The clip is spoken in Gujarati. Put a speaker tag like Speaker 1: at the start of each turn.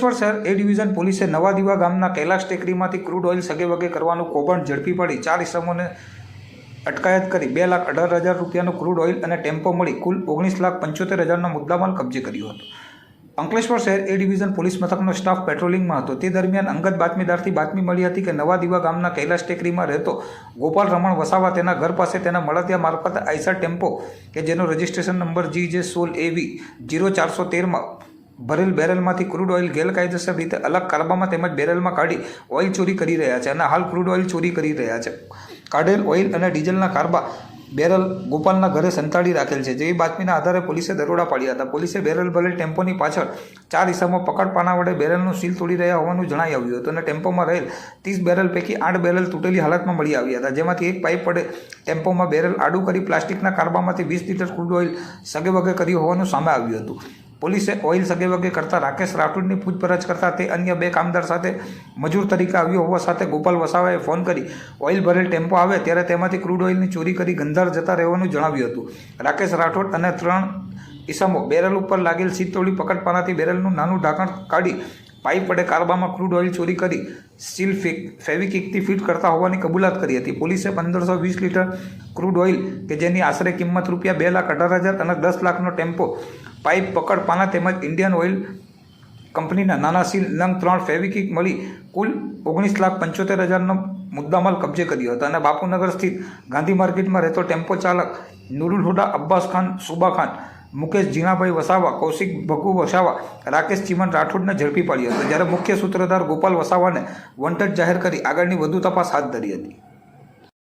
Speaker 1: અંકલેશ્વર શહેર એ ડિવિઝન પોલીસે નવા દીવા ગામના કૈલાશ ટેકરીમાંથી ક્રૂડ ઓઇલ સગે વગે કરવાનું કૌભાંડ ઝડપી પડી ચાર ઇસમોને અટકાયત કરી બે લાખ અઢાર હજાર રૂપિયાનું ક્રૂડ ઓઇલ અને ટેમ્પો મળી કુલ ઓગણીસ લાખ પંચોતેર હજારનો મુદ્દામાલ કબજે કર્યો હતો. અંકલેશ્વર શહેર એ ડિવિઝન પોલીસ મથકનો સ્ટાફ પેટ્રોલિંગમાં હતો. તે દરમિયાન અંગત બાતમીદારથી બાતમી મળી હતી કે નવા દીવા ગામના કૈલાશ ટેકરીમાં રહેતો ગોપાલ રમણ વસાવા તેના ઘર પાસે તેના મળતિયા મારફતે આઈસર ટેમ્પો, કે જેનો રજિસ્ટ્રેશન નંબર જી જે સોલ એવી જીરો ચારસો તેરમાં ભરેલ બેરલમાંથી ક્રૂડ ઓઇલ ગેરકાયદેસર રીતે અલગ કારબામાં તેમજ બેરલમાં કાઢી ઓઇલ ચોરી કરી રહ્યા છે અને હાલ ક્રૂડ ઓઇલ ચોરી કરી રહ્યા છે. કાઢેલ ઓઇલ અને ડીઝલના કારબા બેરલ ગોપાલના ઘરે સંતાડી રાખેલ છે. જેવી બાતમીના આધારે પોલીસે દરોડા પાડ્યા હતા. પોલીસે બેરલ ભરેલ ટેમ્પોની પાછળ ચાર હિસ્સામાં પકડ પાના વડે બેરલનું સીલ તોડી રહ્યા હોવાનું જણાઈ આવ્યું હતું અને ટેમ્પોમાં રહેલ ત્રીસ બેરલ પૈકી આઠ બેરલ તૂટેલી હાલતમાં મળી આવ્યા હતા. જેમાંથી એક પાઇપ પડે ટેમ્પોમાં બેરલ આડું કરી પ્લાસ્ટિકના કારબામાંથી વીસ લીટર ક્રૂડ ઓઇલ સગેબગે કર્યું હોવાનું સામે આવ્યું હતું. પોલીસે ઓઇલ સગે વગે કરતા રાકેશ રાઠોડની પૂછપરછ કરતા તે અન્ય બે કામદાર સાથે મજૂર તરીકે આવ્યો હોવા સાથે ગોપાલ વસાવાએ ફોન કરી ઓઇલ ભરેલ ટેમ્પો આવે ત્યારે તેમાંથી ક્રૂડ ઓઇલની ચોરી કરી ગંધાર જતા રહેવાનું જણાવ્યું હતું. રાકેશ રાઠોડ અને ત્રણ ઈસમો બેરલ ઉપર લાગેલ સીટ તોડી પકડપાનાથી બેરલનું નાનું ઢાંકણ કાઢી પાઇપ વડે કારબામાં ક્રૂડ ઓઇલ ચોરી કરી સીલ ફેક, ફેવિકિકથી ફિટ કરતા હોવાની કબૂલાત કરી હતી. પોલીસે પંદરસો વીસ લીટર ક્રૂડ ઓઇલ કે જેની આશરે કિંમત રૂપિયા બે લાખ અઢાર હજાર અને દસ લાખનો ટેમ્પો પાઇપ પકડ પાના તેમજ ઇન્ડિયન ઓઇલ કંપનીના નાના સીલ નંગ ત્રણ ફેવિકિક મળી કુલ ઓગણીસ લાખ પંચોતેર હજારનો મુદ્દામાલ કબજે કર્યો હતો. અને બાપુનગર સ્થિત ગાંધી માર્કેટમાં રહેતો ટેમ્પો ચાલક નુરુલ હુડા, અબ્બાસ ખાન, સુબા ખાન, મુકેશ જીણાભાઈ વસાવા, કૌશિક ભગુ વસાવા, રાકેશ ચીમન રાઠોડને ઝડપી પાડ્યો હતો. જ્યારે મુખ્ય સૂત્રધાર ગોપાલ વસાવાને વોન્ટેડ જાહેર કરી, આગળની વધુ તપાસ હાથ ધરી હતી.